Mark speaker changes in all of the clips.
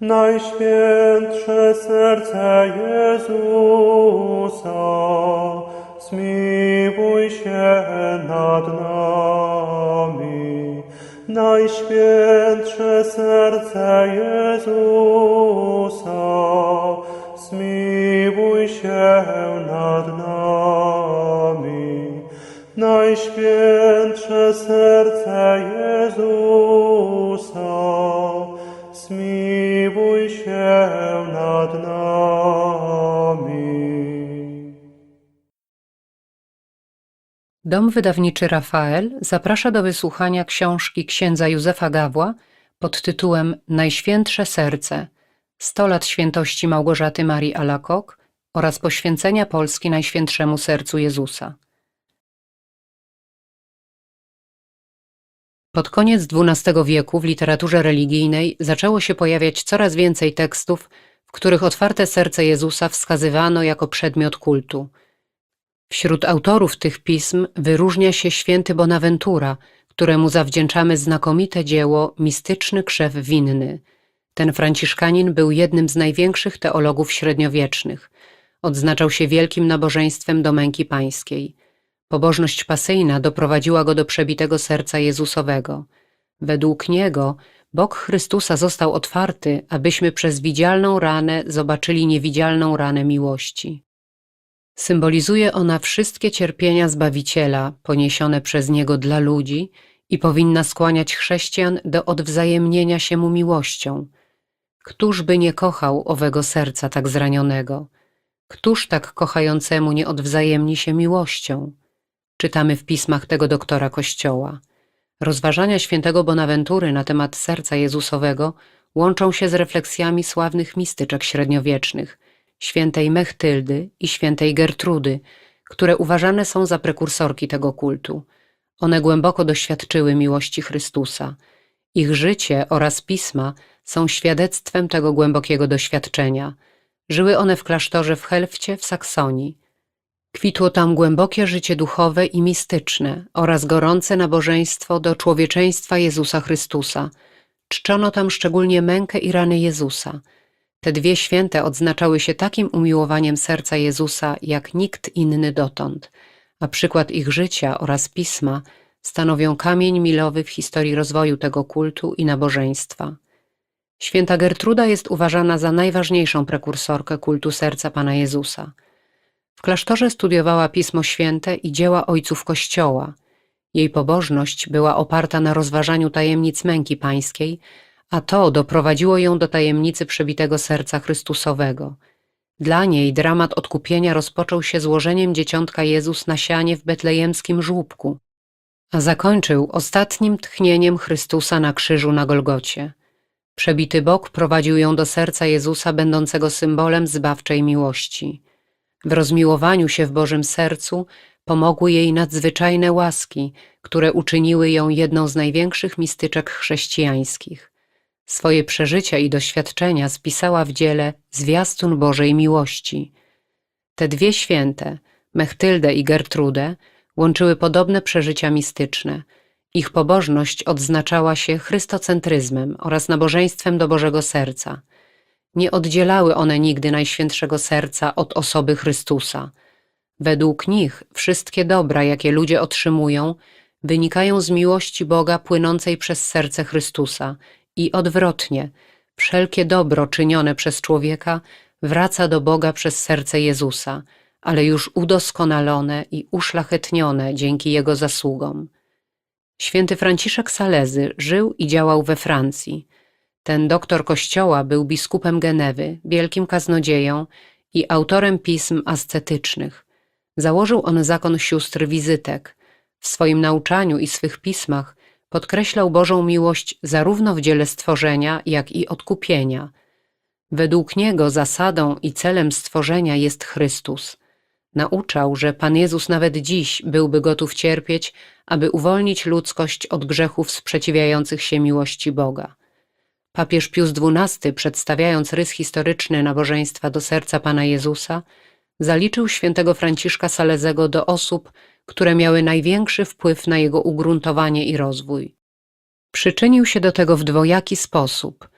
Speaker 1: Najświętsze serce Jezusa, zmiłuj się nad nami. Najświętsze serce Jezusa, zmiłuj się nad nami. Najświętsze serce Jezusa, zmiłuj się nad nami.
Speaker 2: Dom wydawniczy Rafael zaprasza do wysłuchania książki księdza Józefa Gawła pod tytułem Najświętsze Serce 100 lat świętości Małgorzaty Marii Alakok oraz poświęcenia Polski Najświętszemu Sercu Jezusa. Pod koniec XII wieku w literaturze religijnej zaczęło się pojawiać coraz więcej tekstów, w których otwarte serce Jezusa wskazywano jako przedmiot kultu. Wśród autorów tych pism wyróżnia się święty Bonaventura, któremu zawdzięczamy znakomite dzieło Mistyczny krzew winny. Ten franciszkanin był jednym z największych teologów średniowiecznych. Odznaczał się wielkim nabożeństwem do męki pańskiej. Pobożność pasyjna doprowadziła go do przebitego serca Jezusowego. Według niego bok Chrystusa został otwarty, abyśmy przez widzialną ranę zobaczyli niewidzialną ranę miłości. Symbolizuje ona wszystkie cierpienia Zbawiciela poniesione przez Niego dla ludzi i powinna skłaniać chrześcijan do odwzajemnienia się Mu miłością. Któż by nie kochał owego serca tak zranionego? Któż tak kochającemu nie odwzajemni się miłością? Czytamy w pismach tego doktora Kościoła. Rozważania świętego Bonaventury na temat serca Jezusowego łączą się z refleksjami sławnych mistyczek średniowiecznych, świętej Mechtyldy i świętej Gertrudy, które uważane są za prekursorki tego kultu. One głęboko doświadczyły miłości Chrystusa. Ich życie oraz pisma są świadectwem tego głębokiego doświadczenia. Żyły one w klasztorze w Helfcie w Saksonii. Kwitło tam głębokie życie duchowe i mistyczne oraz gorące nabożeństwo do człowieczeństwa Jezusa Chrystusa. Czczono tam szczególnie mękę i rany Jezusa. Te dwie święte odznaczały się takim umiłowaniem serca Jezusa jak nikt inny dotąd, a przykład ich życia oraz pisma stanowią kamień milowy w historii rozwoju tego kultu i nabożeństwa. Święta Gertruda jest uważana za najważniejszą prekursorkę kultu serca Pana Jezusa. W klasztorze studiowała Pismo Święte i dzieła ojców Kościoła. Jej pobożność była oparta na rozważaniu tajemnic męki pańskiej, a to doprowadziło ją do tajemnicy przebitego serca Chrystusowego. Dla niej dramat odkupienia rozpoczął się złożeniem dzieciątka Jezus na sianie w betlejemskim żłóbku, a zakończył ostatnim tchnieniem Chrystusa na krzyżu na Golgocie. Przebity bok prowadził ją do serca Jezusa, będącego symbolem zbawczej miłości. W rozmiłowaniu się w Bożym sercu pomogły jej nadzwyczajne łaski, które uczyniły ją jedną z największych mistyczek chrześcijańskich. Swoje przeżycia i doświadczenia spisała w dziele Zwiastun Bożej Miłości. Te dwie święte, Mechtyldę i Gertrudę, łączyły podobne przeżycia mistyczne. Ich pobożność odznaczała się chrystocentryzmem oraz nabożeństwem do Bożego Serca. Nie oddzielały one nigdy Najświętszego Serca od osoby Chrystusa. Według nich wszystkie dobra, jakie ludzie otrzymują, wynikają z miłości Boga płynącej przez serce Chrystusa i odwrotnie, wszelkie dobro czynione przez człowieka wraca do Boga przez serce Jezusa, ale już udoskonalone i uszlachetnione dzięki Jego zasługom. Święty Franciszek Salezy żył i działał we Francji. Ten doktor kościoła był biskupem Genewy, wielkim kaznodzieją i autorem pism ascetycznych. Założył on zakon sióstr wizytek. W swoim nauczaniu i swych pismach podkreślał Bożą miłość zarówno w dziele stworzenia, jak i odkupienia. Według niego zasadą i celem stworzenia jest Chrystus. Nauczał, że Pan Jezus nawet dziś byłby gotów cierpieć, aby uwolnić ludzkość od grzechów sprzeciwiających się miłości Boga. Papież Pius XII, przedstawiając rys historyczny nabożeństwa do serca Pana Jezusa, zaliczył świętego Franciszka Salezego do osób, które miały największy wpływ na jego ugruntowanie i rozwój. Przyczynił się do tego w dwojaki sposób.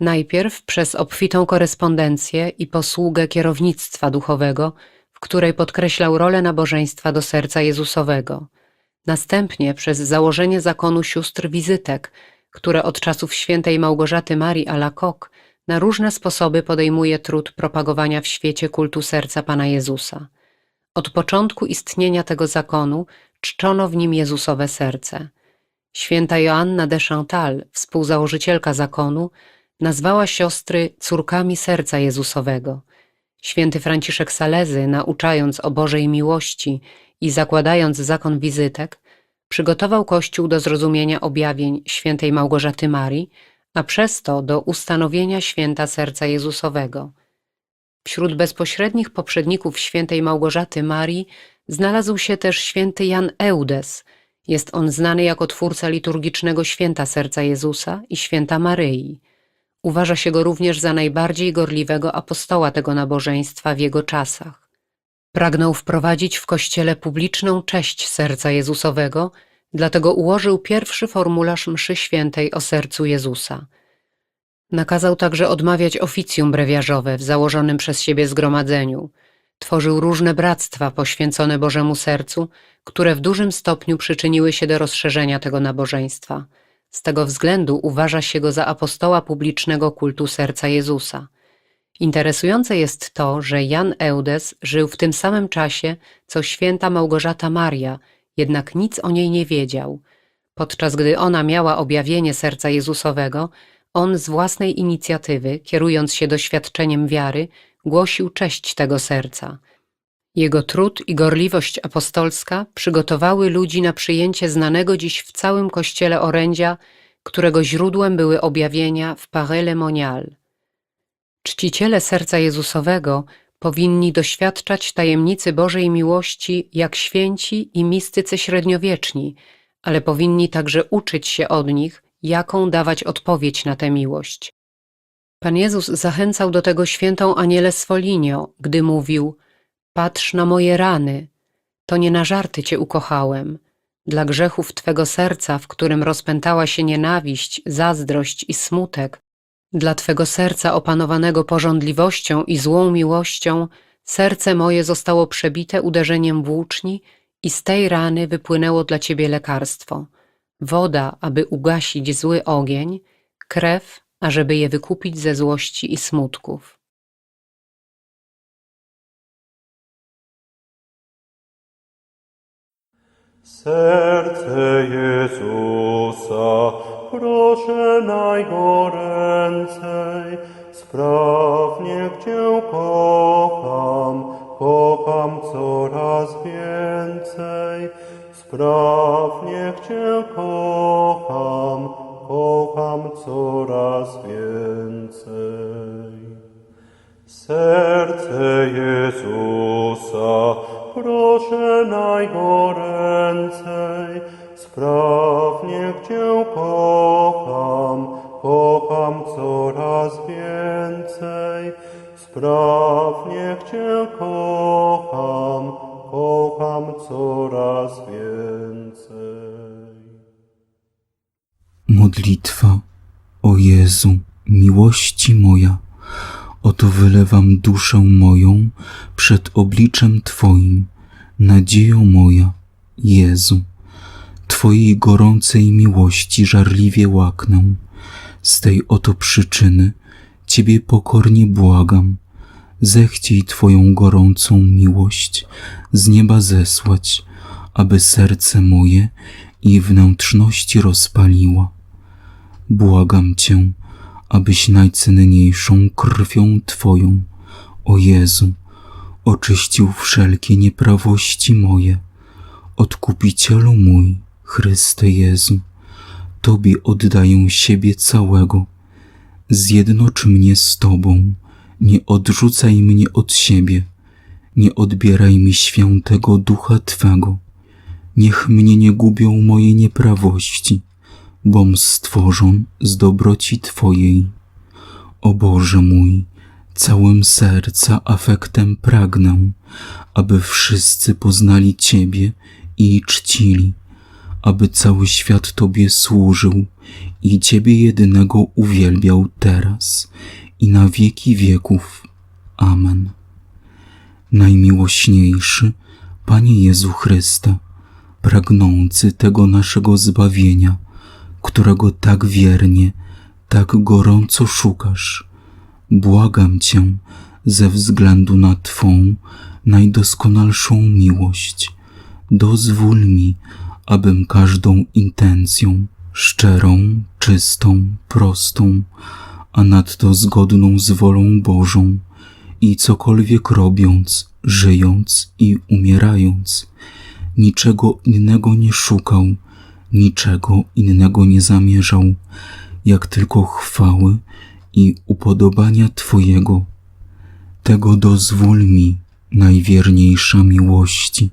Speaker 2: Najpierw przez obfitą korespondencję i posługę kierownictwa duchowego, w której podkreślał rolę nabożeństwa do serca Jezusowego. Następnie przez założenie zakonu sióstr wizytek, które od czasów świętej Małgorzaty Marii Alacoque na różne sposoby podejmuje trud propagowania w świecie kultu serca Pana Jezusa. Od początku istnienia tego zakonu czczono w nim Jezusowe serce. Święta Joanna de Chantal, współzałożycielka zakonu, nazwała siostry córkami serca Jezusowego. Święty Franciszek Salezy, nauczając o Bożej miłości i zakładając zakon wizytek, przygotował Kościół do zrozumienia objawień świętej Małgorzaty Marii, a przez to do ustanowienia święta serca Jezusowego. Wśród bezpośrednich poprzedników świętej Małgorzaty Marii znalazł się też święty Jan Eudes. Jest on znany jako twórca liturgicznego święta serca Jezusa i święta Maryi. Uważa się go również za najbardziej gorliwego apostoła tego nabożeństwa w jego czasach. Pragnął wprowadzić w kościele publiczną cześć serca Jezusowego, dlatego ułożył pierwszy formularz mszy świętej o sercu Jezusa. Nakazał także odmawiać oficjum brewiarzowe w założonym przez siebie zgromadzeniu. Tworzył różne bractwa poświęcone Bożemu Sercu, które w dużym stopniu przyczyniły się do rozszerzenia tego nabożeństwa. Z tego względu uważa się go za apostoła publicznego kultu serca Jezusa. Interesujące jest to, że Jan Eudes żył w tym samym czasie, co święta Małgorzata Maria, jednak nic o niej nie wiedział. Podczas gdy ona miała objawienie serca Jezusowego, on z własnej inicjatywy, kierując się doświadczeniem wiary, głosił cześć tego serca. Jego trud i gorliwość apostolska przygotowały ludzi na przyjęcie znanego dziś w całym kościele orędzia, którego źródłem były objawienia w Parele Monial. Czciciele serca Jezusowego powinni doświadczać tajemnicy Bożej miłości jak święci i mistycy średniowieczni, ale powinni także uczyć się od nich, jaką dawać odpowiedź na tę miłość. Pan Jezus zachęcał do tego świętą Anielę Sfolinio, gdy mówił: Patrz na moje rany, to nie na żarty cię ukochałem. Dla grzechów twego serca, w którym rozpętała się nienawiść, zazdrość i smutek, dla twego serca opanowanego pożądliwością i złą miłością, serce moje zostało przebite uderzeniem włóczni i z tej rany wypłynęło dla ciebie lekarstwo. Woda, aby ugasić zły ogień, krew, ażeby je wykupić ze złości i smutków.
Speaker 1: Serce Jezusa proszę najgoręcej, sprawnie Cię kocham, kocham coraz więcej. Sprawnie Cię kocham, kocham coraz więcej. Serce Jezusa proszę najgoręcej, sprawnie Cię kocham, kocham coraz więcej. Sprawnie Cię kocham, kocham coraz więcej.
Speaker 3: Modlitwa o Jezu, miłości moja, oto wylewam duszę moją przed obliczem Twoim, nadzieją moja, Jezu. Twojej gorącej miłości żarliwie łaknę. Z tej oto przyczyny Ciebie pokornie błagam. Zechciej Twoją gorącą miłość z nieba zesłać, aby serce moje i wnętrzności rozpaliła. Błagam Cię, abyś najcenniejszą krwią Twoją, o Jezu, oczyścił wszelkie nieprawości moje. Odkupicielu mój, Chryste Jezu, Tobie oddaję siebie całego. Zjednocz mnie z Tobą, nie odrzucaj mnie od siebie, nie odbieraj mi świętego ducha Twego. Niech mnie nie gubią moje nieprawości, bom stworzon z dobroci Twojej. O Boże mój, całym serca afektem pragnę, aby wszyscy poznali Ciebie i czcili, aby cały świat Tobie służył i Ciebie jedynego uwielbiał teraz i na wieki wieków. Amen. Najmiłośniejszy Panie Jezu Chryste, pragnący tego naszego zbawienia, którego tak wiernie, tak gorąco szukasz, błagam Cię ze względu na Twą najdoskonalszą miłość. Dozwól mi, abym każdą intencją, szczerą, czystą, prostą, a nadto zgodną z wolą Bożą i cokolwiek robiąc, żyjąc i umierając, niczego innego nie szukał, niczego innego nie zamierzał, jak tylko chwały i upodobania Twojego. Tego dozwól mi, najwierniejsza miłości,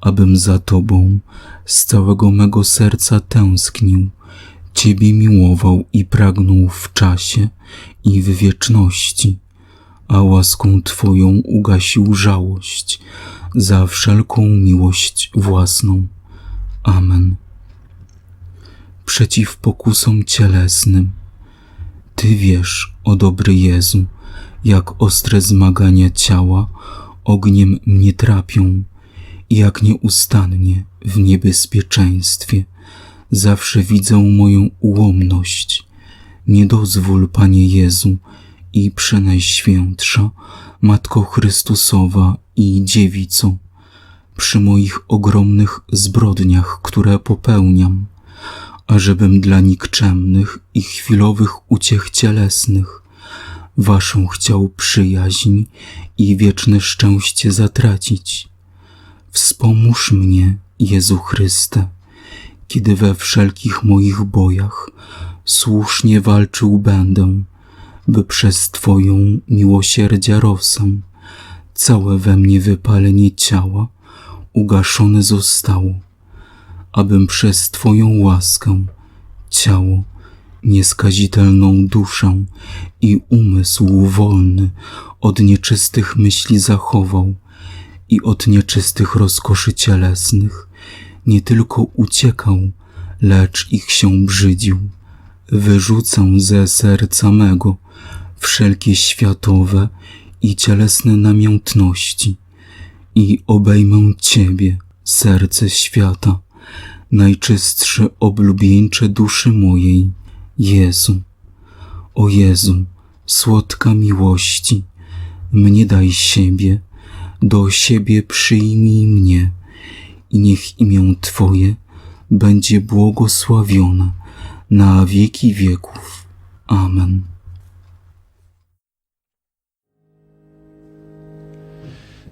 Speaker 3: abym za Tobą z całego mego serca tęsknił, Ciebie miłował i pragnął w czasie i w wieczności, a łaską Twoją ugasił żałość za wszelką miłość własną. Amen. Przeciw pokusom cielesnym. Ty wiesz, o dobry Jezu, jak ostre zmagania ciała ogniem mnie trapią jak nieustannie w niebezpieczeństwie zawsze widzę moją ułomność. Nie dozwól, Panie Jezu, i Przenajświętsza, Matko Chrystusowa i Dziewico, przy moich ogromnych zbrodniach, które popełniam, ażebym dla nikczemnych i chwilowych uciech cielesnych Waszą chciał przyjaźń i wieczne szczęście zatracić. Wspomóż mnie, Jezu Chryste, kiedy we wszelkich moich bojach słusznie walczył będę, by przez Twoją miłosierdzia rosę. Całe we mnie wypalenie ciała ugaszone zostało, abym przez Twoją łaskę ciało, nieskazitelną duszę i umysł wolny od nieczystych myśli zachował i od nieczystych rozkoszy cielesnych nie tylko uciekał, lecz ich się brzydził. Wyrzucę ze serca mego wszelkie światowe i cielesne namiętności i obejmę Ciebie, serce świata, najczystsze oblubieńcze duszy mojej, Jezu. O Jezu, słodka miłości, mnie daj siebie, do siebie przyjmij mnie i niech imię Twoje będzie błogosławione na wieki wieków. Amen.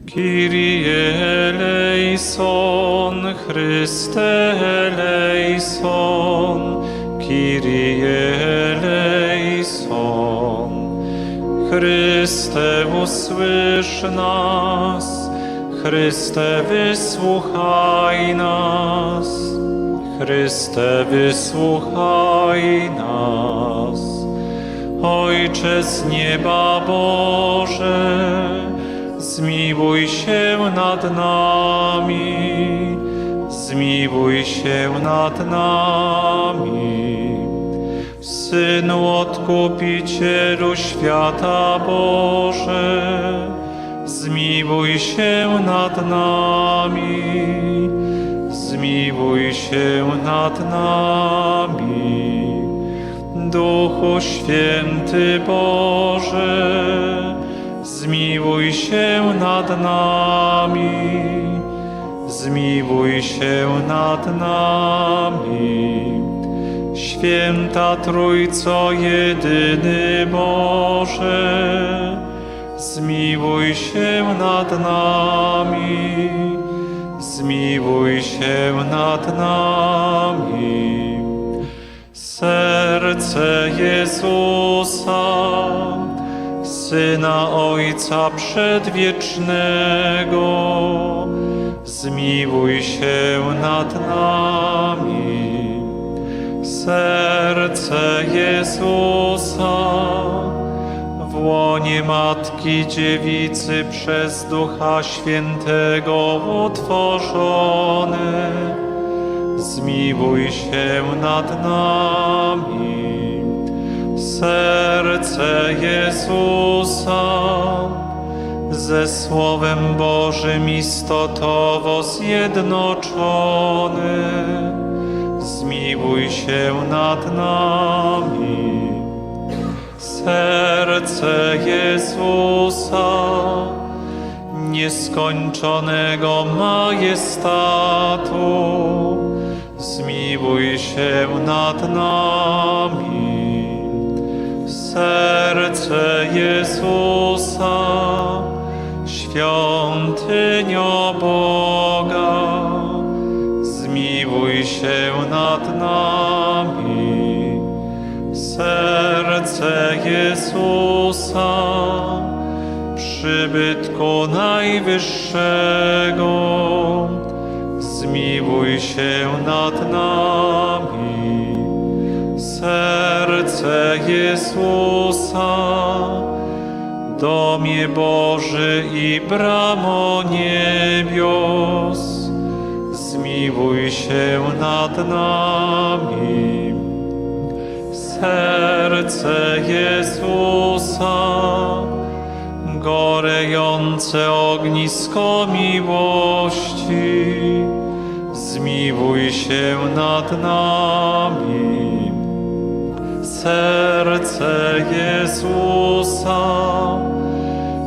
Speaker 4: Kyrie eleison, Chryste eleison, Kyrie eleison. Chryste usłysz nas, Chryste wysłuchaj nas, Chryste wysłuchaj nas. Ojcze z nieba Boże, zmiłuj się nad nami, zmiłuj się nad nami. Synu Odkupicielu świata Boże, zmiłuj się nad nami, zmiłuj się nad nami. Duchu Święty Boże, zmiłuj się nad nami, zmiłuj się nad nami. Święta Trójco jedyny Boże, zmiłuj się nad nami, zmiłuj się nad nami. Serce Jezusa, Syna Ojca Przedwiecznego, zmiłuj się nad nami. Serce Jezusa, w łonie Matki Dziewicy przez Ducha Świętego utworzone, zmiłuj się nad nami. Serce Jezusa ze Słowem Bożym istotowo zjednoczony, zmiłuj się nad nami. Serce Jezusa, nieskończonego majestatu, zmiłuj się nad nami. Serce Jezusa, świątynio Serce Jezusa, przybytku Najwyższego, zmiłuj się nad nami. Serce Jezusa, domie Boży i bramo niebios, zmiłuj się nad nami. Serce Jezusa, gorejące ognisko miłości, zmiłuj się nad nami. Serce Jezusa,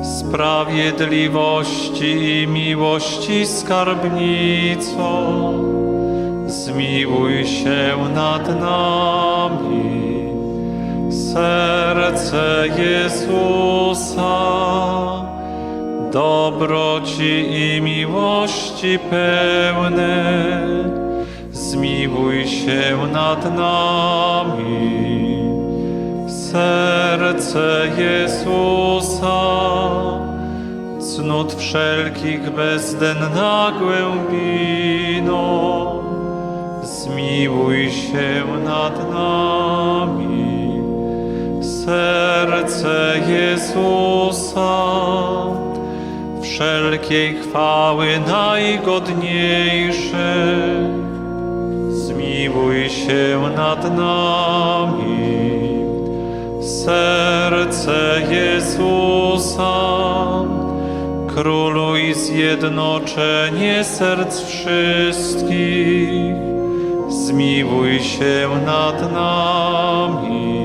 Speaker 4: sprawiedliwości i miłości skarbnico, zmiłuj się nad nami. Serce Jezusa, dobroci i miłości pełne, zmiłuj się nad nami. Serce Jezusa, cnót wszelkich bezdenna głębino, zmiłuj się nad nami. Serce Jezusa, wszelkiej chwały najgodniejsze, zmiłuj się nad nami. Serce Jezusa, króluj zjednoczenie serc wszystkich, zmiłuj się nad nami.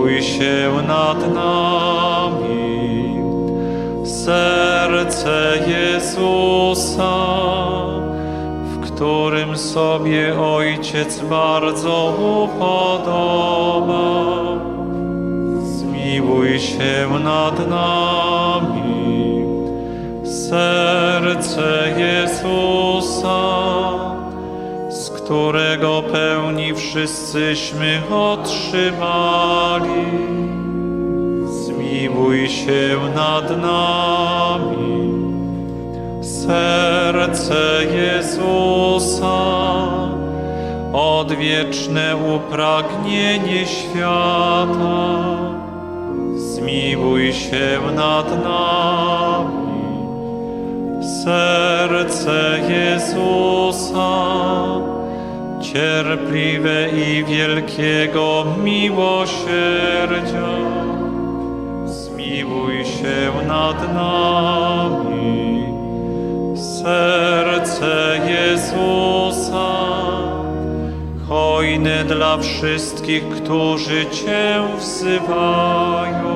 Speaker 4: zmiłuj się nad nami. Serce Jezusa, w którym sobie Ojciec bardzo upodoba, zmiłuj się nad nami. Serce Jezusa, którego pełni wszyscyśmy otrzymali, zmiłuj się nad nami. Serce Jezusa, odwieczne upragnienie świata, zmiłuj się nad nami. Serce Jezusa, cierpliwe i wielkiego miłosierdzia, zmiłuj się nad nami. Serce Jezusa, hojne dla wszystkich, którzy Cię wzywają,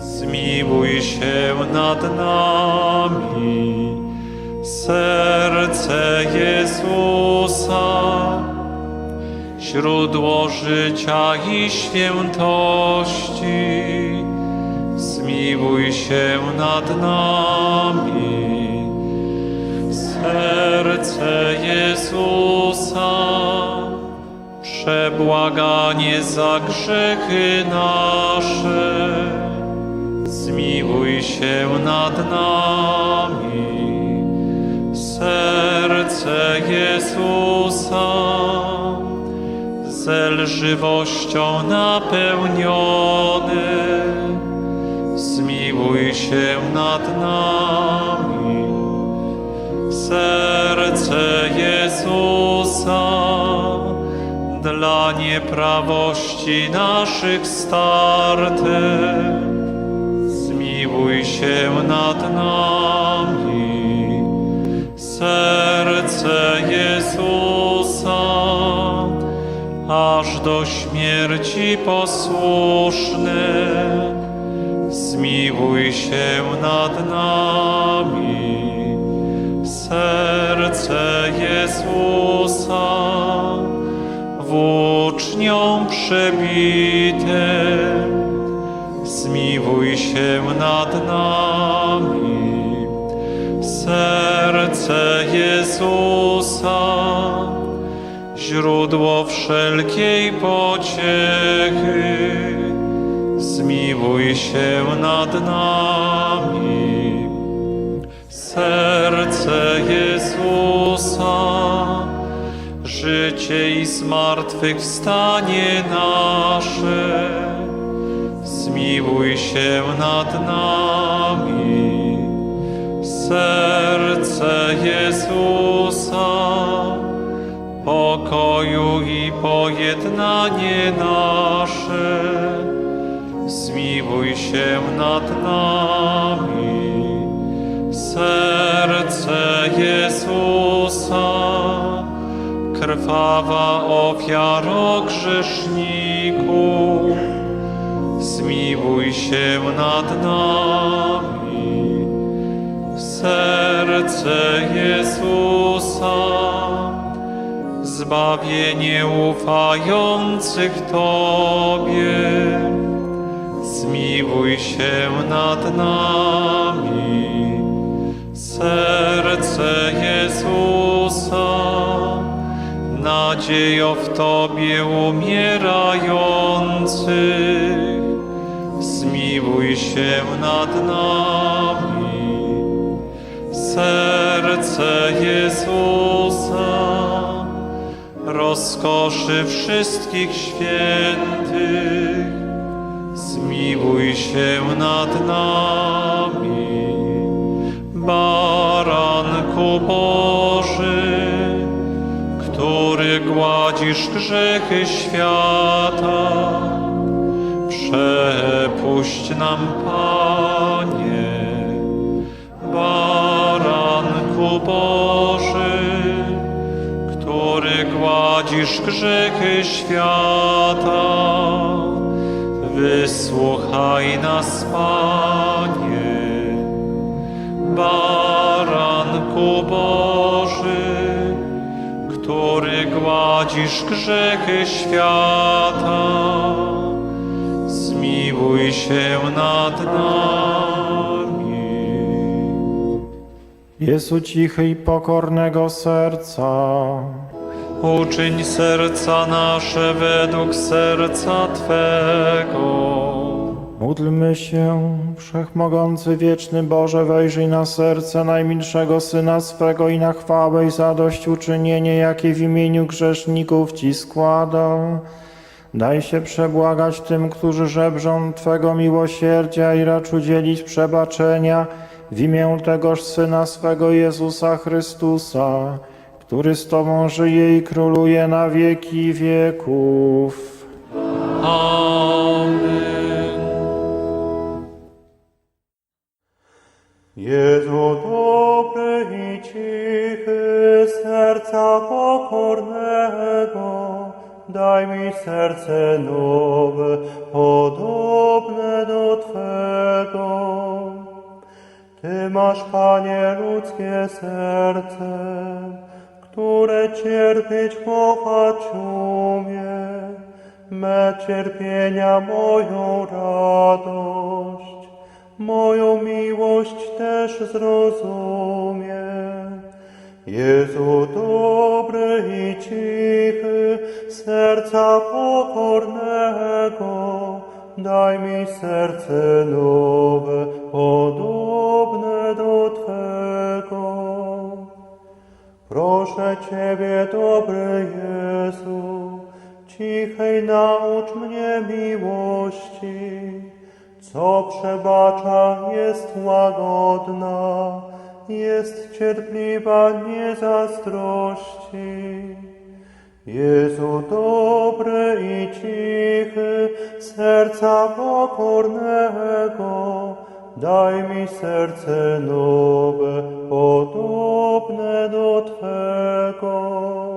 Speaker 4: zmiłuj się nad nami. Serce Jezusa, źródło życia i świętości, zmiłuj się nad nami. Serce Jezusa, przebłaganie za grzechy nasze, zmiłuj się nad nami. Jezusa, ze lżywością napełnione, zmiłuj się nad nami. Serce Jezusa, dla nieprawości naszych starte, zmiłuj się nad nami. Serce Jezusa, aż do śmierci posłuszne, zmiłuj się nad nami. Serce Jezusa, włócznią przebite, zmiłuj się nad nami. Serce Jezusa, źródło wszelkiej pociechy, zmiłuj się nad nami. Serce Jezusa, życie i zmartwychwstanie nasze, zmiłuj się nad nami. Serce Jezusa, pokoju i pojednanie nasze, zmiłuj się nad nami. Serce Jezusa, krwawa ofiaro grzeszników, zmiłuj się nad nami. Serce Jezusa, zbawienie ufających Tobie, zmiłuj się nad nami. Serce Jezusa, nadziejo w Tobie umierających, zmiłuj się nad nami. Serce Jezusa, rozkoszy wszystkich świętych, zmiłuj się nad nami. Baranku Boży, który gładzisz grzechy świata, przepuść nam, Panie. Baranku Boży, który gładzisz grzechy świata, wysłuchaj nas, Panie. Baranku Boży, który gładzisz grzechy świata, zmiłuj się nad nami.
Speaker 5: Jezu cichy i pokornego serca,
Speaker 4: Uczyń serca nasze według serca Twego.
Speaker 5: módlmy się, Wszechmogący Wieczny Boże, wejrzyj na serce najmilszego Syna swego i na chwałę i zadośćuczynienie, jakie w imieniu grzeszników Ci składa. Daj się przebłagać tym, którzy żebrzą Twego miłosierdzia i racz udzielić przebaczenia w imię tegoż Syna swego Jezusa Chrystusa, który z Tobą żyje i króluje na wieki wieków.
Speaker 4: Amen.
Speaker 1: Jezu dobry i cichy, serca pokornego, daj mi serce nowe, podobne do Twego. Ty masz, Panie, ludzkie serce, które cierpieć, kochać umie, me cierpienia moją radość moją miłość też zrozumie. Jezu dobry i cichy, serca pokornego, daj mi serce nowe, podobne Proszę Ciebie, dobry Jezu, cichej naucz mnie miłości, co przebacza jest łagodna, jest cierpliwa, nie zazdrości. Jezu dobry i cichy, serca pokornego, daj mi serce nowe, podobne do Twego.